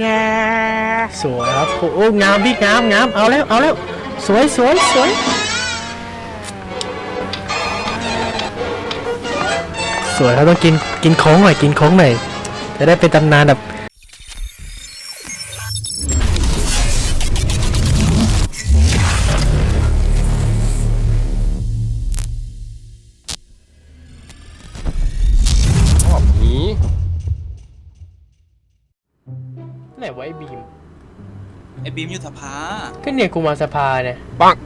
แย่สวยครับโอ้งามพี่งามงามเอาแล้วเอาแล้วสวยสวยสวยสวยครับต้องกินกินโค้งหน่อยกินโค้งหน่อยจะได้เป็นตำนานแบบ บีมอยู่สภาก็เนี่ยกูมาสภาเนี่ยปัง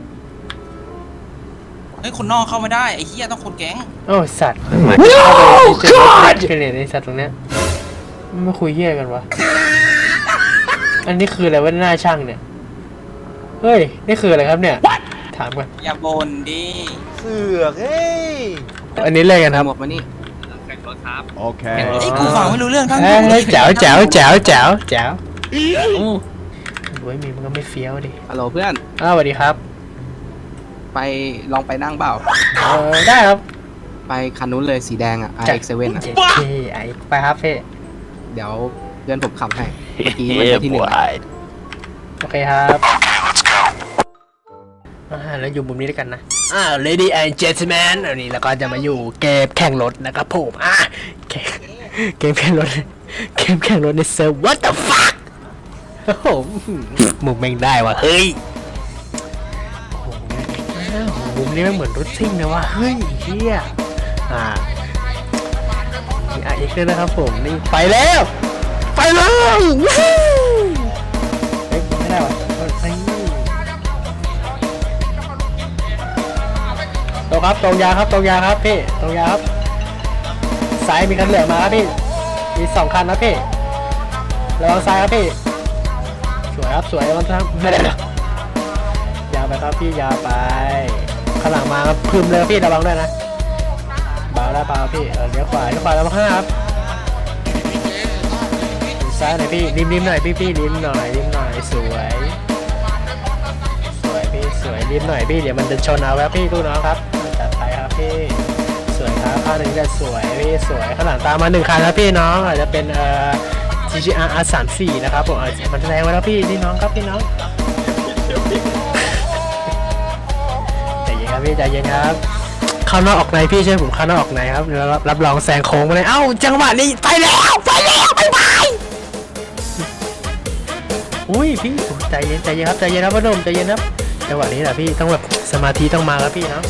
เฮ้ยคนนอกเข้าไม่ได้ไอ้เฮียต้องคนแก๊งโอ้สัตว์ no เจอเจอเนี่ยไอสัตว์ตรงเนี้ยมันไม่คุยเหี้ยกันวะ อันนี้คืออะไรวะหน้าช่างเนี่ย เฮ้ย นี่คืออะไรครับเนี่ย ถามก่อนอย่าบ่นดิเสือกเฮ้ยอันนี้อะไรกันครับ หมวกมานี่ โอเค ไอ้ยกูฟังไม่รู้เรื่องทั้งเอ้ยคู่เฮ้ยแจ๋วแจ๋วแจ๋วแจ๋วแจ๋ว โอ้ ยมีมันก็ไม่เฟี้ยวดิฮัลโหลเพื่อน อ้าวสวัสดีครับ ไปลองไปนั่งเปล่า เออได้ครับไปคันนู้นเลยสีแดงอะ RX7 อะ เจ็ดเคไอไปครับเพ่เดี๋ยวเพื่อนผมขับให้ เมื่อกี้มันที่หนึ่งโอเคครับอ่าแล้วอยู่มุมนี้ด้วยกันนะอ่า lady and gentlemen อันนี้แล้วก็จะมาอยู่เกมแข่งรถนะครับผมอะเกมเกมแข่งรถเกมแข่งรถในเซิร์ฟ what the fuck โอ้โหมุมแม่งได้ว่ะเฮ้ยโอ้โหอ้าวมุมนี้มันเหมือนรถซิ่งนะว่ะเฮ้ยเฮียอ่ามีไอเอ็กด้วยนะครับผมนี่ไปแล้ว ไปเลยวู้ฮู้เฮ้ยไม่ได้ว่ะเฮ้ยตรงครับตรงยาครับตรงยาครับพี่ตรงยาครับซ้ายมีคันเหลืองมาครับพี่มีสองคันนะพี่ระวังซ้ายครับพี่ สวยครับสวยระวังซ้ายไม่ได้หรอกยาวไปครับพี่ยาวไปข้างหลังมาครับพึมเลยพี่ระวังด้วยนะเบาได้เบาพี่เออเลี้ยวขวาเลี้ยวขวาระวังข้างหน้าครับซ้ายหน่อยพี่ริมริมหน่อยพี่พี่ริมหน่อยริมหน่อยสวย สวยพี่สวยริมหน่อยพี่เดี๋ยวมันจะชนเอาแล้วพี่ลูกน้องครับจัดไปครับพี่สวยครับข้างหนึ่งจะสวยพี่สวยข้างหลังตามมาหนึ่งคันแล้วพี่น้องอาจจะเป็นเอ่อ GGR R34 นะครับผมอามันแสดงไว้แล้วพี่พี่น้องครับพี่น้องใจเย็นครับพี่ใจเย็นครับเข้านอกออกในพี่ใช่วยผมเข้านอกออกในครับเรับรับรองแซงโค้งมาเลยเอ้าจังหวะนี้ไปแล้วไปแล้วไปไปอุ้ยพี่ใจเย็นใจเย็นครับใจเย็นครับพ่อหนุ่มใจเย็นครับจังหวะนี้แหละพี่ต้องแบบสมาธิต้องมาครับพี่เนาะ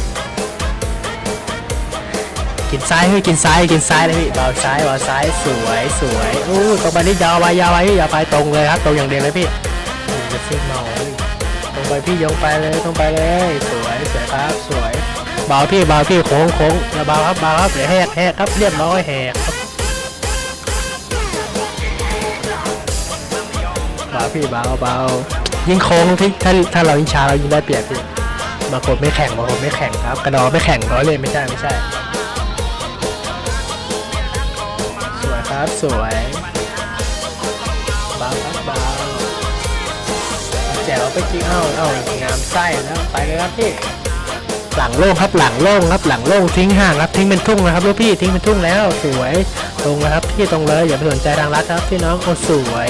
กินซ้ายเฮ้ยกินซ้ายกินซ้ายเลยพี่เบาซ้ายเบาซ้ายสวยสวยอู้ตรงไปนี่ยาวไปยาวไปอย่าไปตรงเลยครับตรงอย่างเดียวเลยพี่จะซิ่งเมาตรงไปพี่ยงไปเลยตรงไปเลยสวยสวยครับสวยเบาพี่เบาพี่โค้งโค้งอย่าเบาครับเบาครับเดี๋ยวแหกแหกครับเรียบร้อยแหกครับเบาพี่เบาเบายิงโค้งที่ถ้าถ้าเรายิงช้าเรายิงได้เปรียบพี่บางคนไม่แข่งบางคนไม่แข่งครับ กระดอไม่แข่งร้อยเลยไม่ใช่ไม่ใช่ ครับสวยเบาครับเบาแจ๋วไปจริงเอ้าเอ้างามไส้แล้วไปเลยครับพี่หลังโล่งครับหลังโล่งครับหลังโล่งทิ้งห่างครับทิ้งเป็นทุ่งนะครับลูกพี่ทิ้งเป็นทุ่งแล้วสวยตรงนะครับพี่ตรงเลยอย่าไปสนใจทางลัดครับพี่น้องโอ้สวย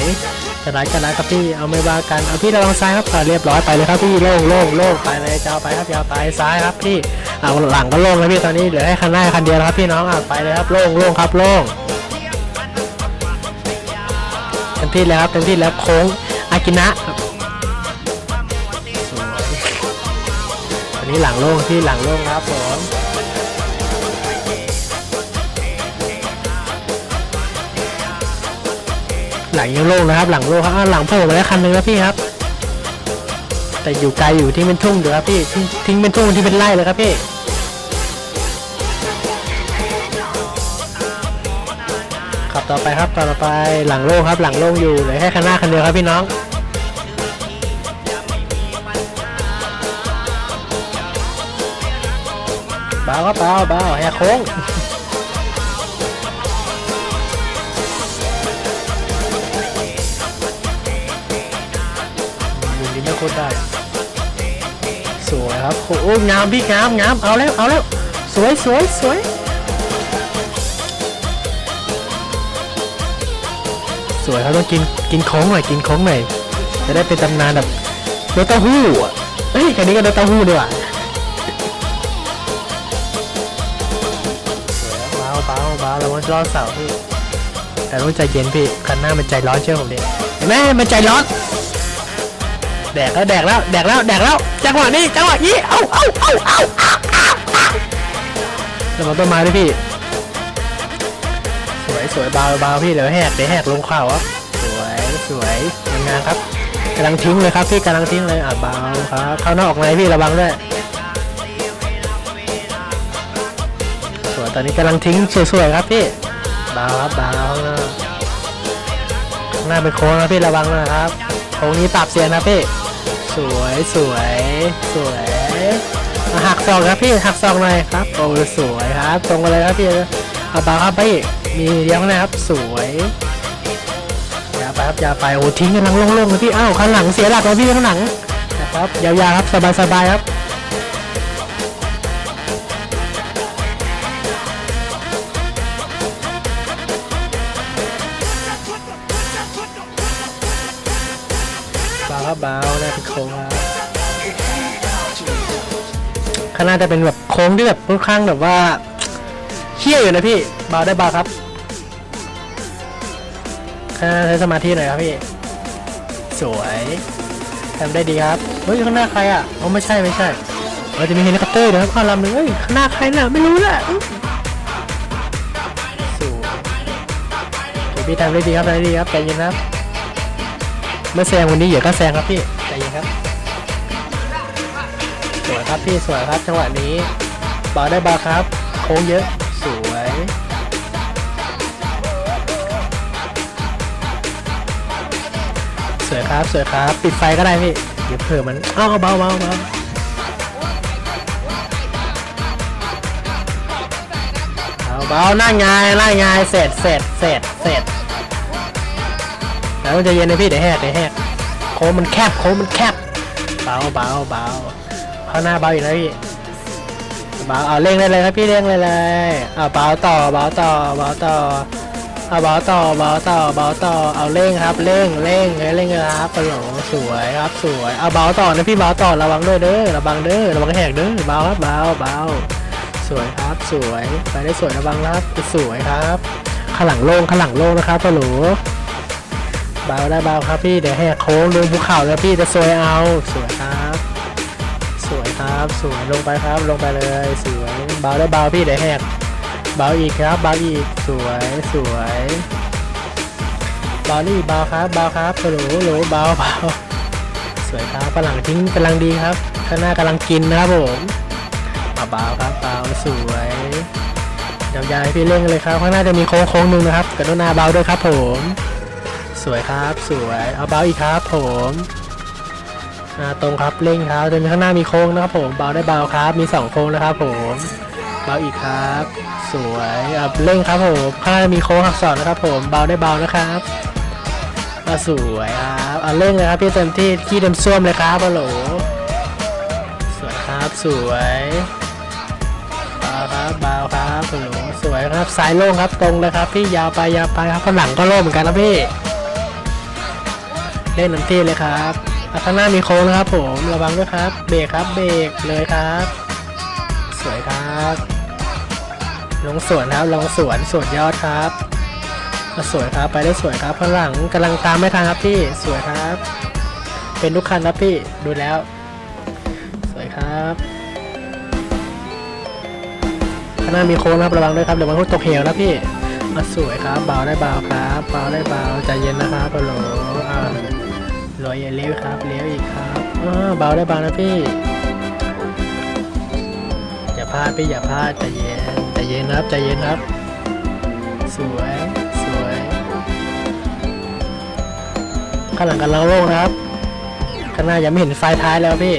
จะร้ายจะร้ายครับพี่เอาไม่ว่ากันเอาพี่ระวังซ้ายครับอ่าเรียบร้อยไปเลยครับพี่โล่งโล่งโล่งไปเลยจะเอาไปครับยาวไปซ้ายครับพี่เอาหลังก็โล่งแล้วพี่ตอนนี้เหลือให้คันหน้าคันเดียวแล้วครับพี่น้องอะไปเลยครับโล่งโล่งครับโล่งเต็มที่แล้วครับเต็มที่แล้วโค้งอากินะครับสวยตอนนี้หลังโล่งที่หลังโล่งครับผมหลังยังโล่งนะครับ หลังโล่งครับอะหลังโผล่มาแล้วคันหนึงแล้วพี่ครับ แต่อยู่ไกลอยู่ที่เป็นทุ่งเดี๋ยวครับพี่ทิ้งทิ้งเป็นทุ่งที่เป็นไร่เลยครับพี่ ต่อไปครับต่อไปหลังโล่งครับ หลังโล่งอยู่เหลือแค่คันหน้าคันเดียวครับพี่น้องเบาครับเบาเบาแหกโค้งมุมนี้ไม่โคตรได้ สวยครับโอ้โหงามพี่งามงามเอาแล้วเอาแล้ว สวยสวยสวย วยเขาต้องกินกินโค้งหน่อยกินโค้งหน่อยจะได้เป็นตำนานแบบรถเต้าหู้อะเฮ้ยคันนี้ก็รถเต้าหู้ดีกว่าสวยอะเบาเบาเบาเราว่าล่อเสาพี่แต่ต้องใจเย็นพี่คันหน้ามันใจร้อนเชื่อผมดิเห็นไหมมันใจร้อนแดกแล้วแดกแล้วแดกแล้วแดกแล้วจังหวะนี้จังหวะนี้เอ้าเอ้าเอ้าเอ้าเอ้าเอ้าเอ้าระวังต้นไม้ด้วยพี่ สวยเบาเบาพี่เดี๋ยวแหกเดี๋ยวแหกลงเข่าอะสวยสวยงานครับกำลังทิ้งเลยครับพี่กำลังทิ้งเลยอะเบาครับเข้านอกออกในพี่ระวังด้วยสวยตอนนี้กำลังทิ้งสวยๆครับพี่เบาครับเบาหน้าข้างหน้าเป็นโค้งนะพี่ระวังนะครับโค้งนี้ปรับเสียงนะพี่สวยสวยสวยหักศอกครับพี่หักศอกหน่อยครับโอ้สวยครับตรงไปเลยครับพี่เอาเบาครับพี่ มีเลี้ยงนะครับ สวยอย่าไปครับอย่าไปโอ้ทิ้งกำลังโล่งๆเลยพี่อ้าวข้างหลังเสียหลักเลยพี่ข้างหลังนะครับยาวๆครับสบายๆครับเบาครับเบาหน้เป็นโค้งครับข้างหน้าจะเป็นแบบโค้งที่แบบค่อนข้างแบบว่าเชี่ยอยู่นะพี่เบาได้เบาครับ ข้าใช้สมาธิหน่อยครับพี่ สวยทำได้ดีครับ เฮ้ยข้างหน้าใครอะอ๋อไม่ใช่ไม่ใช่เราจะมีเฮลิคอปเตอร์นะครับข้างลำหนึ่งเฮ้ยข้างหน้าใครน่ะไม่รู้แหละสวยพี่ทำได้ดีครับทำได้ดีครับใจเย็นครับเมื่อแซงวันนี้อย่าก็แซงครับพี่ใจเย็นครับ สวยครับพี่สวยครับจังหวะนี้บาได้บาครับ โค้งเยอะ สวยครับสวยครับ ปิดไฟก็ได้พี่เดี๋ยวเผื่อมันอ้าวเบาเบาเบาเอาเบาหน้าไงหน้าไงเสร็จเสร็จเสร็จเสร็จแล้วมันจะเย็นนะพี่เดี๋ยวแหกเดี๋ยวแหกโค้งมันแคบโค้งมันแคบเบาเบาเบาข้างหน้าเบาอีกนะพี่เบาเอาเร่งได้เลยครับพี่เร่งเลยเลยเอาเบาต่อเบาต่อเบาต่อ เอาเบาต่อเบาต่อเบาต่อเอาเร่งครับเร่งเร่งเร่งเร่งเลยครับโอ้โหลสวยครับสวยเอาเบาต่อนะพี่เบาต่อระวังด้วยเด้อระวังเด้อระวังแหกเด้อเบาครับเบาเบาสวยครับสวยไปได้สวยระวังครับสวยครับข้างหลังโล่งข้างหลังโล่งนะครับโอ้โหเบาได้เบาครับพี่เดี๋ยวแหกโค้งลงภูเขาแล้วพี่จะสวยเอาสวยครับสวยครับสวยลงไปครับลงไปเลยสวยเบาได้เบาพี่เดี๋ยวแหก เบาอีกครับเบาอีกสวยสวยเบานี่เบาครับเบาครับโหลโหลเบาเบาสวยครับฝรั่งทิ้งกำลังดีครับข้างหน้ากำลังกินนะครับผมเอาเบาครับเบาสวยยาวๆให้พี่เร่งเลยครับข้างหน้าจะมีโค้งโค้งหนึ่งนะครับกรุณาเบาด้วยครับ ผม สวยครับสวยเอาเบาอีกครับ ผมอ่าตรงครับเร่งครับจะมีข้างหน้ามีโค้งนะครับ ผมเบาได้เบาครับ มีสองโค้งนะครับ ผมเบาอีกครับ สวยอะเร่งครับผมข้างมีโค้งหักศอกนะครับ ผมเบาได้เบานะครับอะสวยครับอะเร่งเลยครับพี่เต็มที่ที่เต็มซ่วมเลยครับฮัลโหลสวยครับสวยเบาครับเบาครับฮัลโหลสวยครับสายโล่งครับตรงเลยครับ พี่ยาวไปยาวไปครับข้างหลังก็โล่งเหมือนกันนะพี่เล่นน้ำที่เลยครับข้างหน้ามีโค้งนะครับผมระวังด้วยครับ เบรกครับเบรกเลยครับ สวยครับ ลงสวนครับลงสวนสวนยอดครับอะสวยครับไปได้สวยครับข้างหลังกำลังตามไม่ทันครับพี่สวยครับ เป็นทุกคันครับพี่ดูแล้ว สวยครับข้างหน้ามีโค้งครับระวังด้วยครับเดี๋ยวมันตกเหวนะพี่มาสวยครับเบาได้เบาครับเบาได้เบาใจเย็นนะครับโปโลอ่ารอยอย่าเลี้ยวครับเลี้ยวอีกครับอ่าเบาได้เบานะพี่อย่าพลาดพี่อย่าพลาดใจเย็น เย็นครับ ใจเย็นครับ สวย สวยข้างหลังกันเราโล่งครับข้างหน้ายังไม่เห็นไฟท้ายแล้วพี่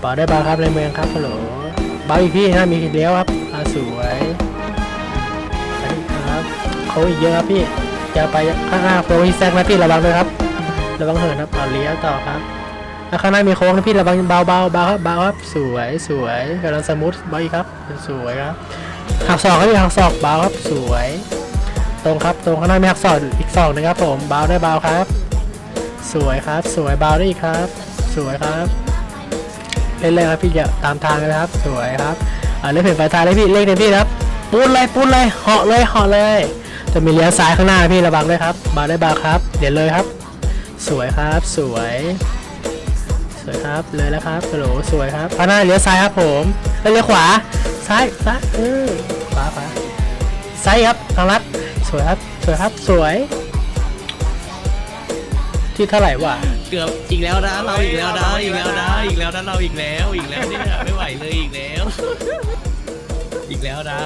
เบาได้เบาครับในเมืองครับฮัลโหลเบาอีกพี่นะมีเลี้ยวครับอ่าสวยไปอีครับเขาอีกเยอะครับพี่จะไปข้างหน้าโฟล์ที่แซงนะพี่ระวังด้วยครับ ระวังเหินครับเอาเลี้ยวต่อครับแล้วข้างหน้ามีโค้งนะพี่ระวังเบาเบาเบาครับเบาครับสวยสวยกำลังสมูทเบาอีกครับ สวยครับ หักศอกครับหักศอกเบาครับสวย ตรงครับตรงข้างหน้ามีหักศอกอีกศอกหนึงครับผมเบาได้เบาครับ สวยครับ สวยเบาได้อีกครับ สวยครับเล่นเลยครับพี่อย่าตามทางเลยครับ สวยครับอ่าเล่นเพ่นไฟทายเลยพี่เล่นเต็มที่ครับปูนเลยปูนเลยเหาะเลยเหาะเลย จะมีเลี้ยวซ้ายข้างหน้าพี่ระวังด้วยครับเบาได้เบาครับ เดี๋ยวเลยครับ สวยครับสวยสวยครับเลยแล้วครับโหลสวยครับข้างหน้าเลี้ยวซ้ายครับผมแล้วเลี้ยวขวา ซ้ายซ้ายเออขวาขวาซ้ายครับทางลัดสวยครับสวยครับสวย ที่เท่าไหร่วะเกือบอีกแล้วนะเราอีกแล้วนะอีกแล้วนะอีกแล้วนะเราอีกแล้วอีกแล้วเนี่ยไม่ไหวเลยอีกแล้ว อีกแล้วนะ